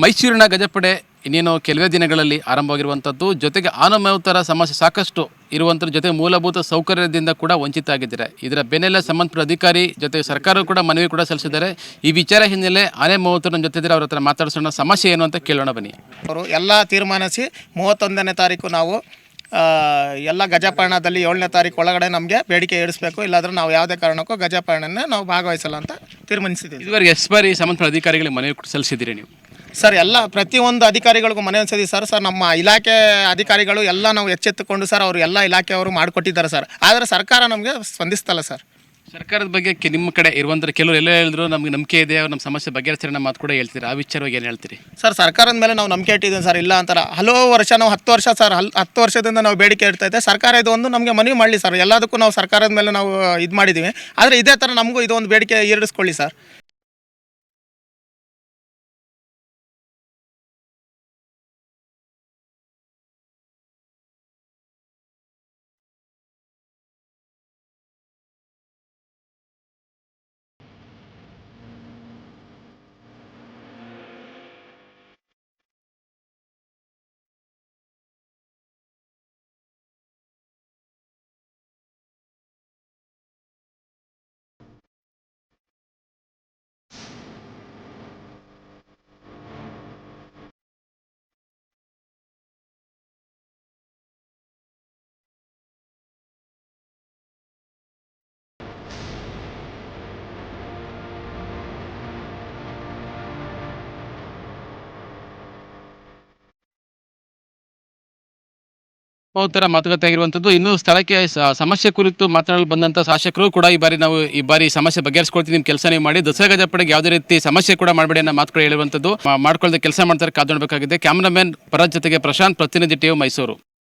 ಮೈಸೂರಿನ ಗಜಪಡೆ ಇನ್ನೇನು ಕೆಲವೇ ದಿನಗಳಲ್ಲಿ ಆರಂಭವಾಗಿರುವಂಥದ್ದು. ಜೊತೆಗೆ ಆನಮೌತರ ಸಮಸ್ಯೆ ಸಾಕಷ್ಟು ಇರುವಂಥ ಜೊತೆ ಮೂಲಭೂತ ಸೌಕರ್ಯದಿಂದ ಕೂಡ ವಂಚಿತ ಆಗಿದ್ದಾರೆ. ಇದರ ಬೆನ್ನೆಲ್ಲ ಸಂಬಂಧಪಟ್ಟ ಅಧಿಕಾರಿ ಜೊತೆಗೆ ಸರ್ಕಾರ ಕೂಡ ಮನವಿ ಕೂಡ ಸಲ್ಲಿಸಿದ್ದಾರೆ. ಈ ವಿಚಾರ ಹಿನ್ನೆಲೆ ಆನೆ ಮೂವತ್ತರ ಜೊತೆ ಇದ್ದರೆ ಅವ್ರ ಹತ್ರ ಮಾತಾಡಿಸೋಣ. ಸಮಸ್ಯೆ ಏನು ಅಂತ ಕೇಳೋಣ ಬನ್ನಿ. ಅವರು ಎಲ್ಲ ತೀರ್ಮಾನಿಸಿ ಮೂವತ್ತೊಂದನೇ ತಾರೀಕು ನಾವು ಎಲ್ಲ ಗಜಪಯಣದಲ್ಲಿ ಏಳನೇ ತಾರೀಕು ಒಳಗಡೆ ನಮಗೆ ಬೇಡಿಕೆ ಏರಿಸಬೇಕು ಇಲ್ಲಾಂದ್ರೆ ನಾವು ಯಾವುದೇ ಕಾರಣಕ್ಕೂ ಗಜಪಯಣನ ನಾವು ಭಾಗವಹಿಸಲ್ಲ ಅಂತ ತೀರ್ಮಾನಿಸಿದ್ದೀವಿ. ಇದುವರೆಗೆ ಎಷ್ಟು ಬಾರಿ ಸಂಬಂಧಪಟ್ಟ ಅಧಿಕಾರಿಗಳಿಗೆ ಮನವಿ ಸಲ್ಲಿಸಿದ್ದೀರಿ ನೀವು. ಸರ್ ಎಲ್ಲ ಪ್ರತಿಯೊಂದು ಅಧಿಕಾರಿಗಳಿಗೂ ಮನವಿ ಸದಿ ಸರ್. ಸರ್ ನಮ್ಮ ಇಲಾಖೆ ಅಧಿಕಾರಿಗಳು ಎಲ್ಲ ನಾವು ಎಚ್ಚೆತ್ತುಕೊಂಡು ಸರ್ ಅವರು ಎಲ್ಲ ಇಲಾಖೆಯವರು ಮಾಡಿಕೊಟ್ಟಿದ್ದಾರೆ ಸರ್. ಆದರೆ ಸರ್ಕಾರ ನಮಗೆ ಸ್ಪಂದಿಸ್ತಲ್ಲ ಸರ್. ಸರ್ಕಾರದ ಬಗ್ಗೆ ಕೆ- ನಿಮ್ಮ ಕಡೆ ಇರುವಂಥ ಕೆಲವರು ಎಲ್ಲ ಹೇಳಿದ್ರು ನಮಗೆ ನಂಬಿಕೆ ಇದೆ ಅವ್ರು ನಮ್ಮ ಸಮಸ್ಯೆ ಬಗೆಹರಿಸಿರೋ ಮಾತು ಕೂಡ ಹೇಳ್ತೀರಿ. ಆ ವಿಚಾರವಾಗಿ ಏನು ಹೇಳ್ತೀರಿ? ಸರ್ ಸರ್ಕಾರದ ಮೇಲೆ ನಾವು ನಂಬಿಕೆ ಇಟ್ಟಿದ್ದೀವಿ ಸರ್. ಇಲ್ಲ ಅಂತಾರ ಹಲವು ವರ್ಷ ನಾವು ಹತ್ತು ವರ್ಷ ಸರ್ ಹಲ್ ಹತ್ತು ವರ್ಷದಿಂದ ನಾವು ಬೇಡಿಕೆ ಇಡ್ತಾ ಇದ್ದೆ. ಸರ್ಕಾರ ಇದು ಒಂದು ನಮಗೆ ಮನವಿ ಮಾಡಲಿ ಸರ್. ಎಲ್ಲದಕ್ಕೂ ನಾವು ಸರ್ಕಾರದ ಮೇಲೆ ನಾವು ಇದು ಮಾಡಿದ್ದೀವಿ. ಆದರೆ ಇದೇ ಥರ ನಮಗೂ ಇದೊಂದು ಬೇಡಿಕೆ ಈಡೇರಿಸ್ಕೊಳ್ಳಿ ಸರ್. ಥರ ಮಾತುಕತೆ ಆಗಿರುವಂಥದ್ದು ಇನ್ನು ಸ್ಥಳಕ್ಕೆ ಸಮಸ್ಯೆ ಕುರಿತು ಮಾತನಾಡಲು ಬಂದಂಥ ಶಾಸಕರು ಕೂಡ ಈ ಬಾರಿ ನಾವು ಈ ಬಾರಿ ಸಮಸ್ಯೆ ಬಗೆಹರಿಸ್ಕೊಳ್ತೀವಿ. ನಿಮ್ಮ ಕೆಲಸ ನೀವು ಮಾಡಿ. ದಸರಾ ಗಜಪಡೆಗೆ ಯಾವುದೇ ರೀತಿ ಸಮಸ್ಯೆ ಕೂಡ ಮಾಡಬೇಡಿ ಅನ್ನೋ ಮಾತುಗಳು ಹೇಳುವಂಥದ್ದು ಮಾ- ಮಾಡ್ಕೊಳ್ದೆ ಕೆಲಸ ಮಾಡ್ತಾರೆ, ಕಾದು ನೋಡಬೇಕಾಗಿದೆ. ಕ್ಯಾಮ್ರಾಮನ್ ಪರ ಜೊತೆಗೆ ಪ್ರಶಾಂತ್, ಪ್ರತಿನಿಧಿ ಟಿವಿ ಮೈಸೂರು.